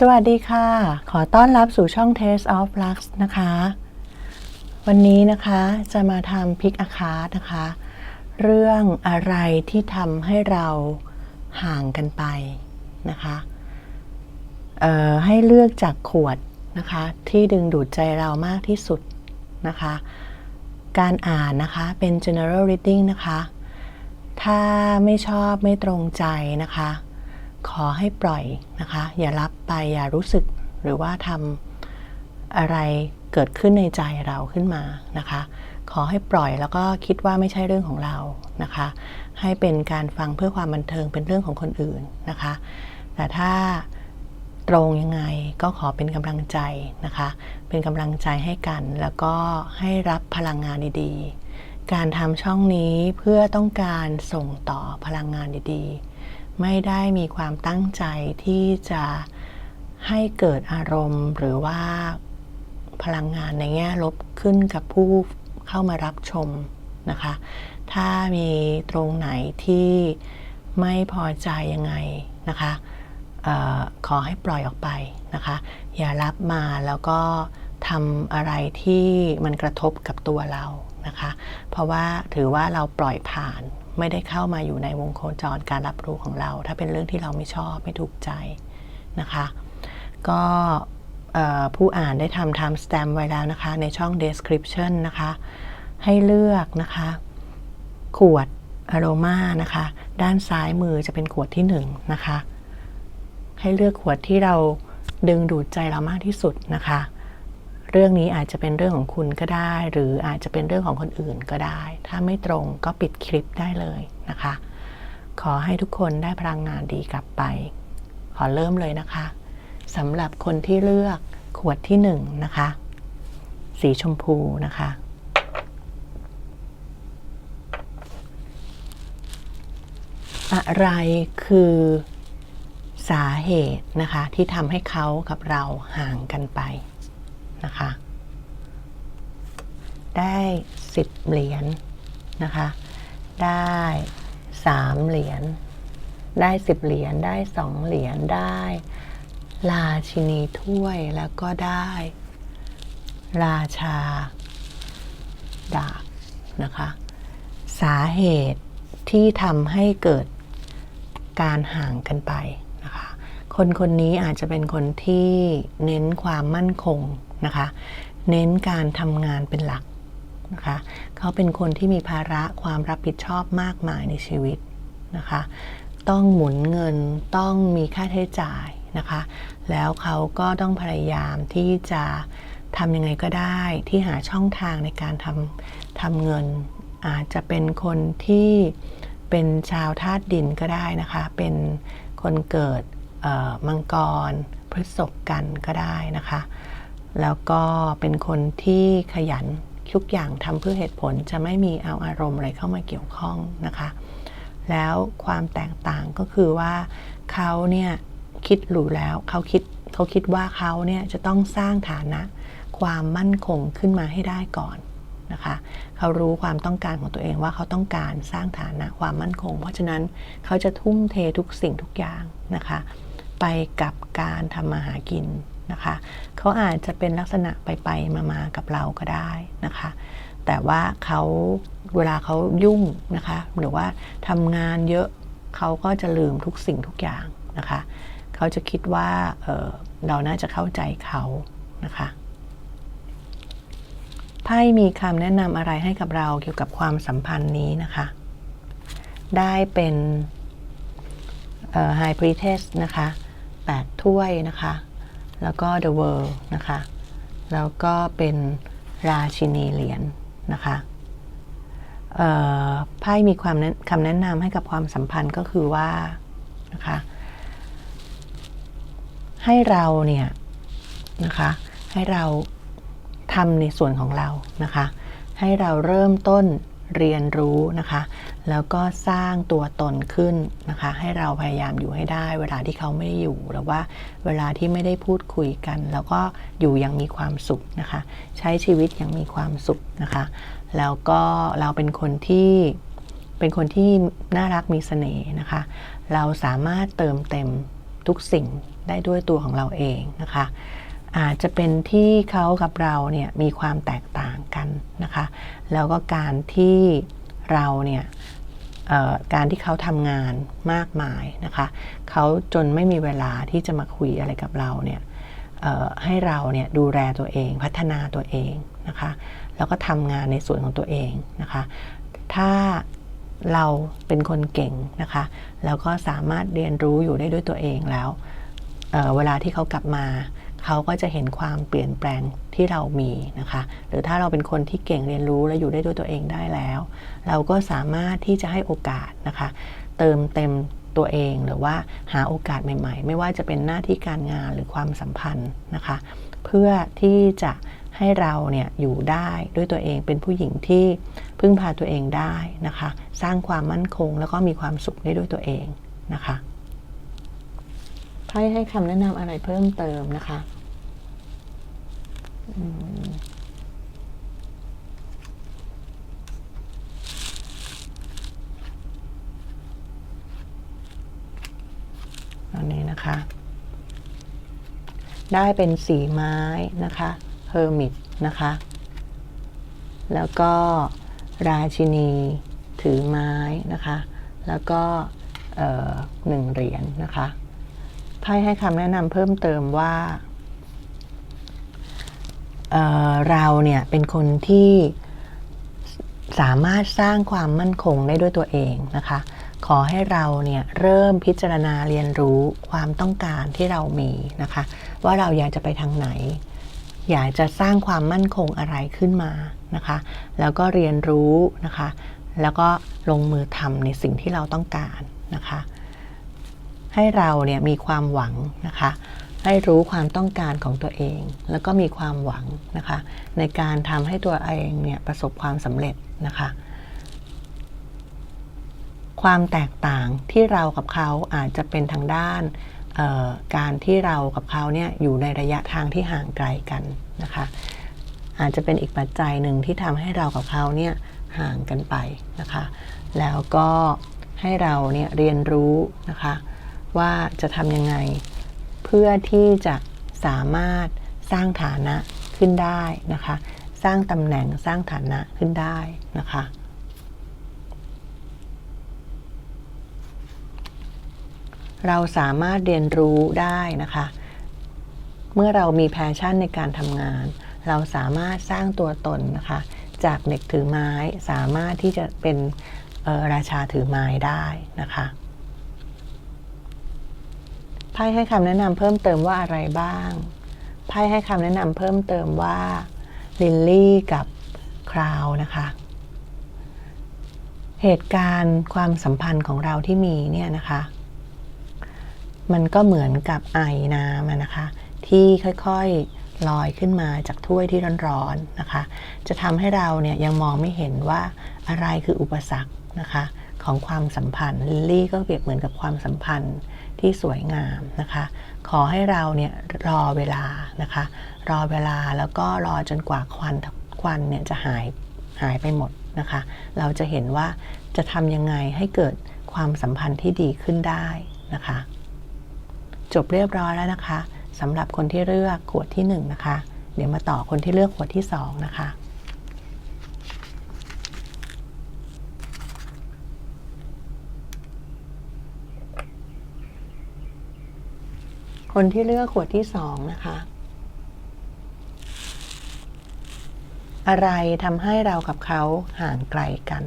สวัสดีค่ะ ขอต้อนรับสู่ช่อง Taste of Lux นะคะ วันนี้นะคะจะมาทำพิกอาคาร์นะคะ เรื่องอะไรที่ทำให้เราห่างกันไปนะคะเอ่อให้เลือกจากขวดนะคะ ที่ดึงดูดใจเรามากที่สุดนะคะ การอ่านนะคะเป็น general reading นะคะ ถ้าไม่ชอบไม่ตรงใจนะคะ ขอให้ปล่อยนะคะ อย่ารับไปอย่ารู้สึกหรือว่าทำอะไรเกิดขึ้นในใจเราขึ้นมานะคะ ขอให้ปล่อยแล้วก็คิดว่าไม่ใช่เรื่องของเรานะคะ ให้เป็นการฟังเพื่อความบันเทิงเป็นเรื่องของคนอื่นนะคะ แต่ถ้าตรงยังไงก็ขอเป็นกำลังใจนะคะ เป็นกำลังใจให้กัน แล้วก็ให้รับพลังงานดีๆ การทำช่องนี้เพื่อต้องการส่งต่อพลังงานดีๆ ไม่ได้มีความตั้งใจที่จะให้เกิดอารมณ์หรือว่าพลังงานในแง่ลบขึ้นกับผู้เข้ามารับชมนะคะ ถ้ามีตรงไหนที่ไม่พอใจยังไงนะคะออขอให้ปล่อยออกไปนะคะ อย่ารับมาแล้วก็ทำอะไรที่มันกระทบกับตัวเรานะคะ เพราะว่าถือว่าเราปล่อยผ่าน ไม่ได้เข้ามาอยู่ในวงโคจรการรับรู้ของเรา ถ้าเป็นเรื่องที่เราไม่ชอบไม่ถูกใจนะคะ ก็ผู้อ่านได้ทำ time stamp ไว้แล้วนะคะ ในช่อง description นะคะ ให้เลือกนะคะ ขวดอโรมานะคะ ด้านซ้ายมือจะเป็นขวดที่1นงนะคะ ให้เลือกขวดที่เราดึงดูดใจเรามากที่สุดนะคะ เรื่องนี้อาจจะเป็นเรื่องของคุณก็ได้ หรืออาจจะเป็นเรื่องของคนอื่นก็ได้ ถ้าไม่ตรงก็ปิดคลิปได้เลยนะคะ ขอให้ทุกคนได้พลังงานดีกลับไป ขอเริ่มเลยนะคะสำหรับคนที่เลือกขวดที่หนึ่งนะคะ สีชมพูนะคะอะไรคือสาเหตุนะคะที่ทำให้เขากับเราห่างกันไป นะคะ ได้สิบเหรียญนะคะ ได้สามเหรียญ ได้สิบเหรียญ ได้สองเหรียญ ได้ราชินีถ้วยแล้วก็ได้ ราชาดาบนะคะ สาเหตุที่ทำให้เกิดการห่างกันไปนะคะ คนคนนี้อาจจะเป็นคนที่เน้นความมั่นคง นะคะ เน้นการทำงานเป็นหลักนะคะเขาเป็นคนที่มีภาระความรับผิดชอบมากมายในชีวิตนะคะ ต้องหมุนเงินต้องมีค่าใช้จ่ายนะคะ แล้วเขาก็ต้องพยายามที่จะทำยังไงก็ได้ที่หาช่องทางในการทำทำเงิน อาจจะเป็นคนที่เป็นชาวธาตุดินก็ได้นะคะ เป็นคนเกิดมังกรพฤษภกันก็ได้นะคะ แล้วก็เป็นคนที่ขยันทุกอย่างทำเพื่อเหตุผลจะไม่มีเอาอารมณ์อะไรเข้ามาเกี่ยวข้องนะคะ แล้วความแตกต่างก็คือว่าเขาเนี่ยคิดหรูแล้วเขาคิดเขาคิดว่าเขาเนี่ยจะต้องสร้างฐานะความมั่นคงขึ้นมาให้ได้ก่อนนะคะเขารู้ความต้องการของตัวเองว่าเขาต้องการสร้างฐานะความมั่นคง เพราะฉะนั้นเขาจะทุ่มเททุกสิ่งทุกอย่างนะคะ ไปกับการทำมาหากิน นะคะเขาอาจจะเป็นลักษณะไปไปมามากับเราก็ได้นะคะ แต่ว่าเขาเวลาเขายุ่งนะคะ หรือว่าทำงานเยอะเขาก็จะลืมทุกสิ่งทุกอย่างนะคะเขาจะคิดว่าเเราน่าจะเข้าใจเขานะคะไพ่มีคำแนะนำอะไรให้กับเราเกี่ยวกับความสัมพันธ์นี้นะคะ ได้เป็นไฮพรีเทสนะคะ8ถ้วยนะคะ แล้วก็ The World นะคะ แล้วก็เป็นราชินีเหรียญนนะคะไพ่มีความคำแนะนำให้กับความสัมพันธ์ก็คือว่านะคะให้เราเนี่ยนะคะให้เราทำในส่วนของเรานะคะ ให้เราเริ่มต้น เรียนรู้นะคะ แล้วก็สร้างตัวตนขึ้นนะคะ ให้เราพยายามอยู่ให้ได้ เวลาที่เขาไม่ได้อยู่หรือว่าเวลาที่ไม่ได้พูดคุยกัน แล้วก็อยู่อย่างมีความสุขนะคะ ใช้ชีวิตอย่างมีความสุขนะคะ แล้วก็เราเป็นคนที่เป็นคนที่น่ารักมีเสน่ห์นะคะ เราสามารถเติมเต็มทุกสิ่งได้ด้วยตัวของเราเองนะคะ อาจจะเป็นที่เขากับเราเนี่ยมีความแตกต่างกันนะคะ แล้วก็การที่เราเนี่ยการที่เขาทำงานมากมายนะคะเขาจนไม่มีเวลาที่จะมาคุยอะไรกับเราเนี่ยให้เราเนี่ยดูแลตัวเองพัฒนาตัวเองนะคะแล้วก็ทำงานในส่วนของตัวเองนะคะ ถ้าเราเป็นคนเก่งนะคะ แล้วก็สามารถเรียนรู้อยู่ได้ด้วยตัวเองแล้วเเวลาที่เขากลับมา เขาก็จะเห็นความเปลี่ยนแปลงที่เรามีนะคะ หรือถ้าเราเป็นคนที่เก่งเรียนรู้และอยู่ได้ด้วยตัวเองได้แล้ว เราก็สามารถที่จะให้โอกาสนะคะ เติมเต็มตัวเองหรือว่าหาโอกาสใหม่ ๆ ไม่ว่าจะเป็นหน้าที่การงานหรือความสัมพันธ์นะคะ เพื่อที่จะให้เราเนี่ยอยู่ได้ด้วยตัวเองเป็นผู้หญิงที่พึ่งพาตัวเองได้นะคะ สร้างความมั่นคงแล้วก็มีความสุขได้ด้วยตัวเองนะคะไพ่ให้คำแนะนำอะไรเพิ่มเติมนะคะ อันนี้นะคะ ได้เป็นสีไม้นะคะเฮอร์มิตนะคะ แล้วก็ราชินีถือไม้นะคะ แล้วก็หนึ่งเหรียญนนะคะไพ่ให้คำแนะนำเพิ่มเติมว่า เเราเนี่ยเป็นคนที่สามารถสร้างความมั่นคงได้ด้วยตัวเองนะคะ ขอให้เราเนี่ยเริ่มพิจารณาเรียนรู้ความต้องการที่เรามีนะคะ ว่าเราอยากจะไปทางไหน อยากจะสร้างความมั่นคงอะไรขึ้นมานะคะ แล้วก็เรียนรู้นะคะ แล้วก็ลงมือทำในสิ่งที่เราต้องการนะคะ ให้เราเนี่ยมีความหวังนะคะ ให้รู้ความต้องการของตัวเอง แล้วก็มีความหวังนะคะ ในการทำให้ตัวเองเนี่ยประสบความสำเร็จนะคะ ความแตกต่างที่เรากับเขาอาจจะเป็นทางด้านการที่เรากับเขาเนี่ยอยู่ในระยะทางที่ห่างไกลกันนะคะ อาจจะเป็นอีกปัจจัยหนึ่งที่ทำให้เรากับเขาเนี่ยห่างกันไปนะคะ แล้วก็ให้เราเนี่ยเรียนรู้นะคะ ว่าจะทำยังไง พื่อที่จะสามารถสร้างฐานะขึ้นได้นะคะ สร้างตำแหน่งสร้างฐานะขึ้นได้นะคะ เราสามารถเรียนรู้ได้นะคะ เมื่อเรามีแพชชั่นในการทำงาน เราสามารถสร้างตัวตนนะคะ จากเด็กถือไม้สามารถที่จะเป็นราชาถือไม้ได้นะคะ ไพ่ให้คำแนะนำเพิ่มเติมว่าอะไรบ้าง ไพ่ให้คำแนะนำเพิ่มเติมว่าลิลลี่กับคราวนะคะ เหตุการณ์ความสัมพันธ์ของเราที่มีเนี่ยนะคะ มันก็เหมือนกับไอน้ำนะคะ ที่ค่อยๆลอยขึ้นมาจากถ้วยที่ร้อนๆนะคะ จะทำให้เราเนี่ยยังมองไม่เห็นว่าอะไรคืออุปสรรคนะคะ ของความสัมพันธ์ลิลลี่ก็เปรียบเหมือนกับความสัมพันธ์ ที่สวยงามนะคะ ขอให้เราเนี่ยรอเวลานะคะ รอเวลาแล้วก็รอจนกว่าควันควันเนี่ยจะหายหายไปหมดนะคะ เราจะเห็นว่าจะทำยังไงให้เกิดความสัมพันธ์ที่ดีขึ้นได้นะคะ จบเรียบร้อยแล้วนะคะสำหรับคนที่เลือกขวดที่1นนะคะ เดี๋ยวมาต่อคนที่เลือกขวดที่2นะคะ คนที่เลือกขวดที่สองนะคะ อะไรทำให้เรากับเขาห่างไกลกัน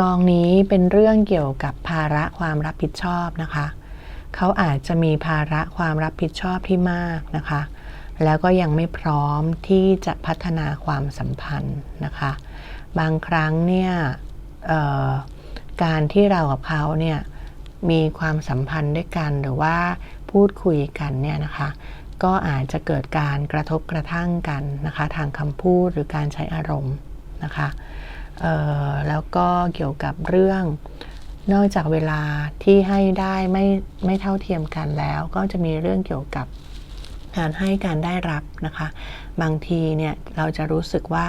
กองนี้เป็นเรื่องเกี่ยวกับภาระความรับผิดชอบนะคะ เขาอาจจะมีภาระความรับผิดชอบที่มากนะคะ แล้วก็ยังไม่พร้อมที่จะพัฒนาความสัมพันธ์นะคะ บางครั้งเนี่ยการที่เรากับเขาเนี่ยมีความสัมพันธ์ด้วยกันหรือว่าพูดคุยกันเนี่ยนะคะก็อาจจะเกิดการกระทบกระทั่งกันนะคะทางคำพูดหรือการใช้อารมณ์นะคะแล้วก็เกี่ยวกับเรื่องนอกจากเวลาที่ให้ได้ไม่ไม่เท่าเทียมกันแล้ว ก็จะมีเรื่องเกี่ยวกับการให้การได้รับนะคะ บางทีเนี่ยเราจะรู้สึกว่า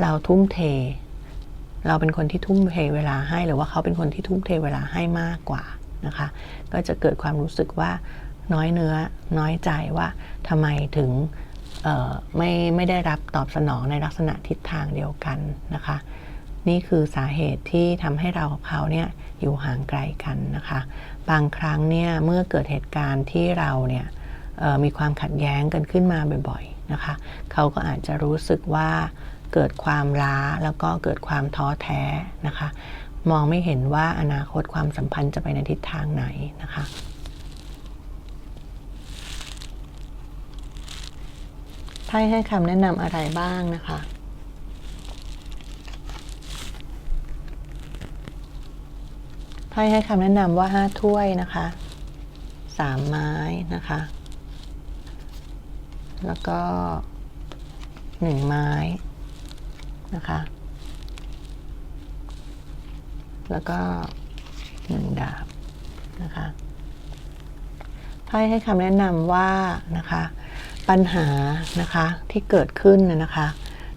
เราทุ่มเท เราเป็นคนที่ทุ่มเทเวลาให้หรือว่าเขาเป็นคนที่ทุ่มเทเวลาให้มากกว่านะคะ ก็จะเกิดความรู้สึกว่าน้อยเนื้อน้อยใจว่าทำไมถึงไม่ไม่ได้รับตอบสนองในลักษณะทิศทางเดียวกันนะคะ นี่คือสาเหตุที่ทำให้เรากับเขาเนี่ยอยู่ห่างไกลกันนะคะ บางครั้งเนี่ยเมื่อเกิดเหตุการณ์ที่เราเนี่ยมีความขัดแย้งกันขึ้นมาบ่อยๆนะคะ เขาก็อาจจะรู้สึกว่า เกิดความล้าแล้วก็เกิดความท้อแท้นะคะ มองไม่เห็นว่าอนาคตความสัมพันธ์จะไปในทิศทางไหนนะคะไพ่ให้คำแนะนำอะไรบ้างนะคะไพ่ให้คำแนะนำว่าห้าถ้วยนะคะสามไม้นะคะ แล้วก็หนึ่งไม้ นะคะ แล้วก็หนึ่งดาบนะคะไพ่ให้คำแนะนำว่านะคะ ปัญหานะคะที่เกิดขึ้นนะคะ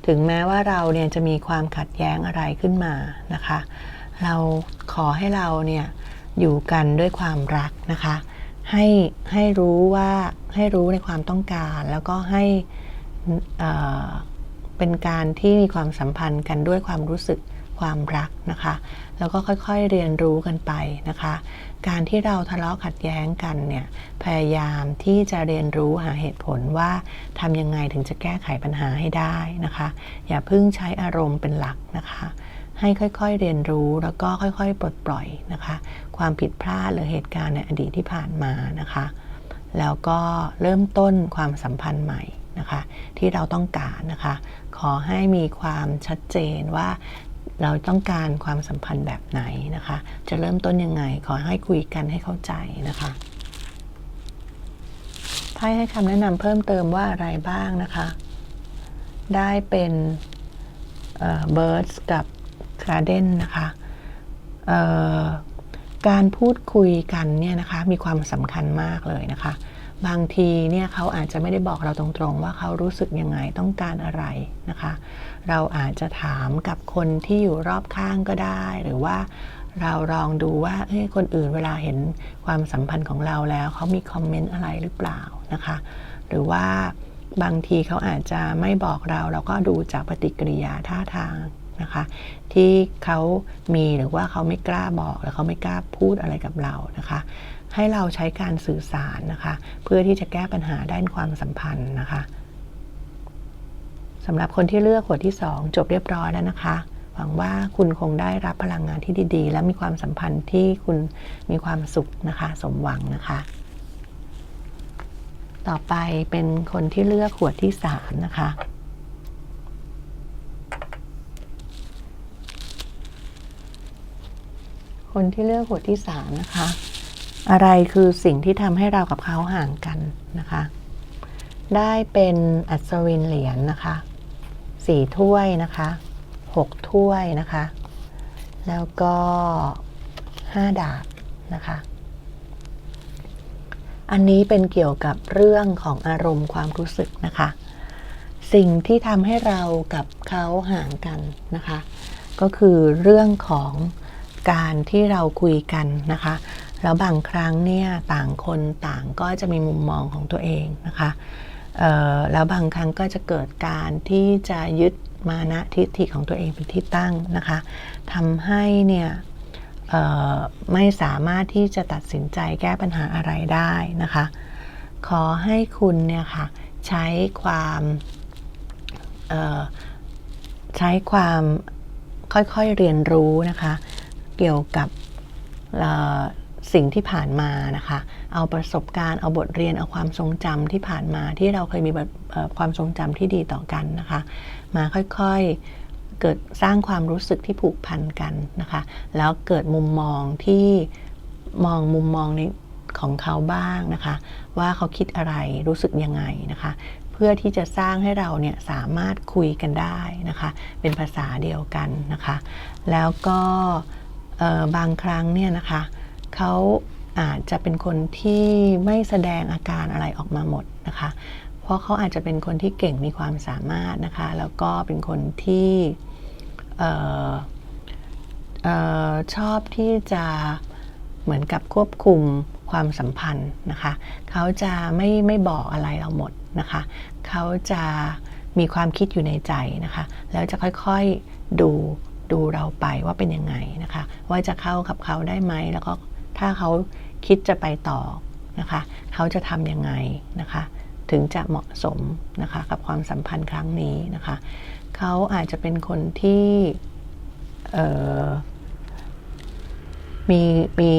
ถึงแม้ว่าเราเนี่ยจะมีความขัดแย้งอะไรขึ้นมานะคะ เราขอให้เราเนี่ยอยู่กันด้วยความรักนะคะ ให้ให้รู้ว่าให้รู้ในความต้องการแล้วก็ให้ เป็นการที่มีความสัมพันธ์กันด้วยความรู้สึกความรักนะคะ แล้วก็ค่อยๆเรียนรู้กันไปนะคะ การที่เราทะเลาะขัดแย้งกันเนี่ยพยายามที่จะเรียนรู้หาเหตุผลว่าทำยังไงถึงจะแก้ไขปัญหาให้ได้นะคะ อย่าพิ่งใช้อารมณ์เป็นหลักนะคะ ให้ค่อยๆเรียนรู้แล้วก็ค่อยๆ ปลดปล่อยนะคะ ความผิดพลาดหรือเหตุการณ์ในอดีตที่ผ่านมานะคะ แล้วก็เริ่มต้นความสัมพันธ์ใหม่นะคะ ที่เราต้องการนะคะ อให้มีความชัดเจนว่าเราต้องการความสัมพันธ์แบบไหนนะคะ จะเริ่มต้นยังไง ขอให้คุยกันให้เข้าใจนะคะไพ่ให้คำแนะนำเพิ่มเติมว่าอะไรบ้างนะคะ ได้เป็นเบิร์ดกับคราเดนนะคะการพูดคุยกันเนี่ยนะคะ มีความสำคัญมากเลยนะคะ บางทีเนี่ยเขาอาจจะไม่ได้บอกเราตรงๆ ว่าเขารู้สึกยังไงต้องการอะไรนะคะ เราอาจจะถามกับคนที่อยู่รอบข้างก็ได้ หรือว่าเราลองดูว่าเฮ้ยคนอื่นเวลาเห็นความสัมพันธ์ของเราแล้วเขามีคอมเมนต์อะไรหรือเปล่านะคะ หรือว่าบางทีเขาอาจจะไม่บอกเราเราก็ดูจากปฏิกิริยาท่าทางนะคะ ที่เขามีหรือว่าเขาไม่กล้าบอกหรือเขาไม่กล้าพูดอะไรกับเรานะคะ ให้เราใช้การสื่อสารนะคะ เพื่อที่จะแก้ปัญหาด้านความสัมพันธ์นะคะสำหรับคนที่เลือกขวดที่ 2 จบเรียบร้อยแล้วนะคะ หวังว่าคุณคงได้รับพลังงานที่ดี ๆ และมีความสัมพันธ์ที่คุณมีความสุขนะคะ สมหวังนะคะ ต่อไปเป็นคนที่เลือกขวดที่ 3 นะคะคนที่เลือกขวดที่3นะคะ อะไรคือสิ่งที่ทำให้เรากับเขาห่างกันนะคะ ได้เป็นอัศวินเหรียญนนะคะสี่ถ้วยนะคะหกถ้วยนะคะ แล้วก็ห้าดาบนะคะ อันนี้เป็นเกี่ยวกับเรื่องของอารมณ์ความรู้สึกนะคะ สิ่งที่ทำให้เรากับเขาห่างกันนะคะ ก็คือเรื่องของการที่เราคุยกันนะคะ แล้วบางครั้งเนี่ยต่างคนต่างก็จะมีมุมมองของตัวเองนะคะแล้วบางครั้งก็จะเกิดการที่จะยึดมานะทิฏฐิของตัวเองเป็นที่ตั้งนะคะทำให้เนี่ยไม่สามารถที่จะตัดสินใจแก้ปัญหาอะไรได้นะคะ ขอให้คุณเนี่ยค่ะใช้ความใช้ความค่อยๆเรียนรู้นะคะ เกี่ยวกับ สิ่งที่ผ่านมานะคะ เอาประสบการณ์ เอาบทเรียน เอาความทรงจำที่ผ่านมาที่เราเคยมีความทรงจำที่ดีต่อกันนะคะ มาค่อยๆเกิดสร้างความรู้สึกที่ผูกพันกันนะคะ แล้วเกิดมุมมองที่มองมุมมองในของเขาบ้างนะคะ ว่าเขาคิดอะไรรู้สึกยังไงนะคะ เพื่อที่จะสร้างให้เราเนี่ยสามารถคุยกันได้นะคะ เป็นภาษาเดียวกันนะคะ แล้วก็บางครั้งเนี่ยนะคะ เขาอาจจะเป็นคนที่ไม่แสดงอาการอะไรออกมาหมดนะคะ เพราะเขาอาจจะเป็นคนที่เก่งมีความสามารถนะคะ แล้วก็เป็นคนที่ออชอบที่จะเหมือนกับควบคุมความสัมพันธ์นะคะ เขาจะไม่ไม่บอกอะไรเราหมดนะคะ เขาจะมีความคิดอยู่ในใจนะคะ แล้วจะค่อยๆดูดูเราไปว่าเป็นยังไงนะคะ ว่าจะเข้ากับเขาได้ไหมแล้วก็ ถ้าเขาคิดจะไปต่อนะคะ เขาจะทำยังไงนะคะ ถึงจะเหมาะสมนะคะกับความสัมพันธ์ครั้งนี้นะคะ เขาอาจจะเป็นคนที่มีมี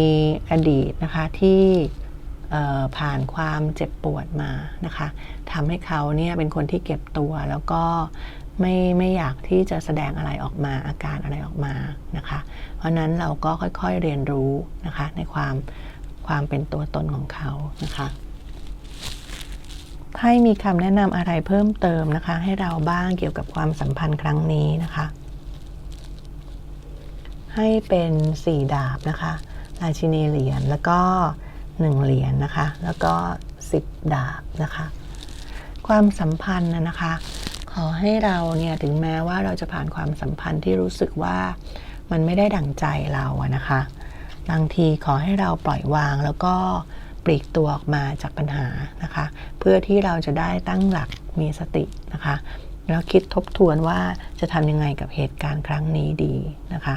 อดีตนะคะที่ผ่านความเจ็บปวดมานะคะทำให้เขาเนี่ยเป็นคนที่เก็บตัวแล้วก็ ไม่ไม่อยากที่จะแสดงอะไรออกมาอาการอะไรออกมานะคะ เพราะนั้นเราก็ค่อยๆเรียนรู้นะคะในความความเป็นตัวตนของเขานะคะให้มีคำแนะนำอะไรเพิ่มเติมนะคะ ให้เราบ้างเกี่ยวกับความสัมพันธ์ครั้งนี้นะคะ ให้เป็นสี่ดาบนะคะราชินีเหรียญแล้วก็หนึ่งเหรียญนะคะ แล้วก็สิบดาบนะคะ ความสัมพันธ์นะคะ ขอให้เราเนี่ยถึงแม้ว่าเราจะผ่านความสัมพันธ์ที่รู้สึกว่ามันไม่ได้ดั่งใจเราอะนะคะ บางทีขอให้เราปล่อยวางแล้วก็ปลีกตัวออกมาจากปัญหานะคะ เพื่อที่เราจะได้ตั้งหลักมีสตินะคะ แล้วคิดทบทวนว่าจะทำยังไงกับเหตุการณ์ครั้งนี้ดีนะคะ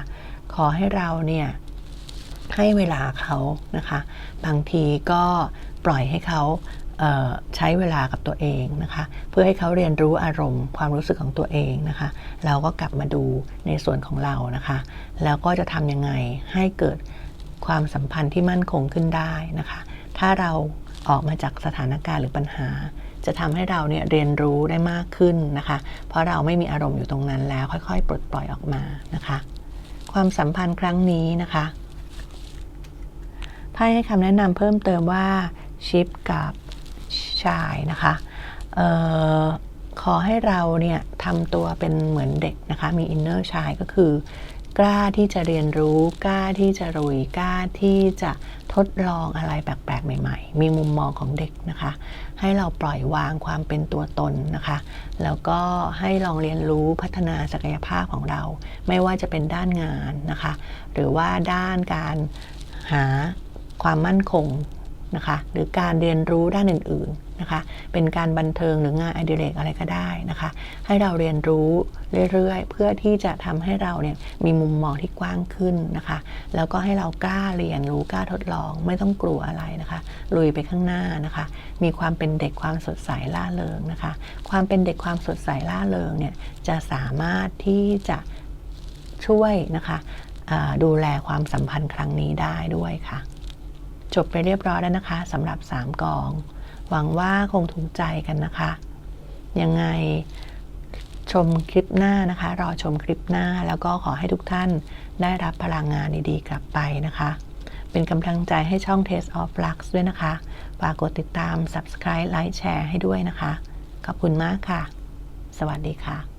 ขอให้เราเนี่ยให้เวลาเขานะคะ บางทีก็ปล่อยให้เขา ใช้เวลากับตัวเองนะคะเพื่อให้เขาเรียนรู้อารมณ์ความรู้สึกของตัวเองนะคะเราก็กลับมาดูในส่วนของเรานะคะแล้วก็จะทำยังไงให้เกิดความสัมพันธ์ที่มั่นคงขึ้นได้นะคะถ้าเราออกมาจากสถานการณ์หรือปัญหา จะทำให้เราเนี่ยเรียนรู้ได้มากขึ้นนะคะ เพราะเราไม่มีอารมณ์อยู่ตรงนั้นแล้วค่อยๆ ปลดปล่อยออกมานะคะ ความสัมพันธ์ครั้งนี้นะคะไพ่ให้คำแนะนำเพิ่มเติมว่าชิปกับ ชายนะคะออขอให้เราเนี่ยทำตัวเป็นเหมือนเด็กนะคะมีอินเนอร์ชายก็คือกล้าที่จะเรียนรู้กล้าที่จะรุยกล้าที่จะทดลองอะไรแปลกๆ ใหม่ๆ มีมุมมองของเด็กนะคะ ให้เราปล่อยวางความเป็นตัวตนนะคะ แล้วก็ให้ลองเรียนรู้พัฒนาศักยภาพของเรา ไม่ว่าจะเป็นด้านงานนะคะ หรือว่าด้านการหาความมั่นคงนะคะ หรือการเรียนรู้ด้านอื่นๆ นะคะ เป็นการบันเทิงหรืองานอดิเรกอะไรก็ได้นะคะ ให้เราเรียนรู้เรื่อยๆ เพื่อที่จะทำให้เราเนี่ยมีมุมมองที่กว้างขึ้นนะคะ แล้วก็ให้เรากล้าเรียนรู้กล้าทดลอง ไม่ต้องกลัวอะไรนะคะ ลุยไปข้างหน้านะคะ มีความเป็นเด็กความสดใสล่าเริงนะคะ ความเป็นเด็กความสดใสล่าเริงเนี่ยจะสามารถที่จะช่วยนะคะดูแลความสัมพันธ์ครั้งนี้ได้ด้วยค่ะ จบไปเรียบร้อยแล้วนะคะสำหรับ 3 กอง หวังว่าคงถูกใจกันนะคะ ยังไงชมคลิปหน้านะคะ รอชมคลิปหน้าแล้วก็ขอให้ทุกท่านได้รับพลังงานดีๆ กลับไปนะคะ เป็นกำลังใจให้ช่อง Taste of Lux ด้วยนะคะ ฝากกดติดตาม Subscribe ไลค์แชร์ให้ด้วยนะคะ ขอบคุณมากค่ะ สวัสดีค่ะ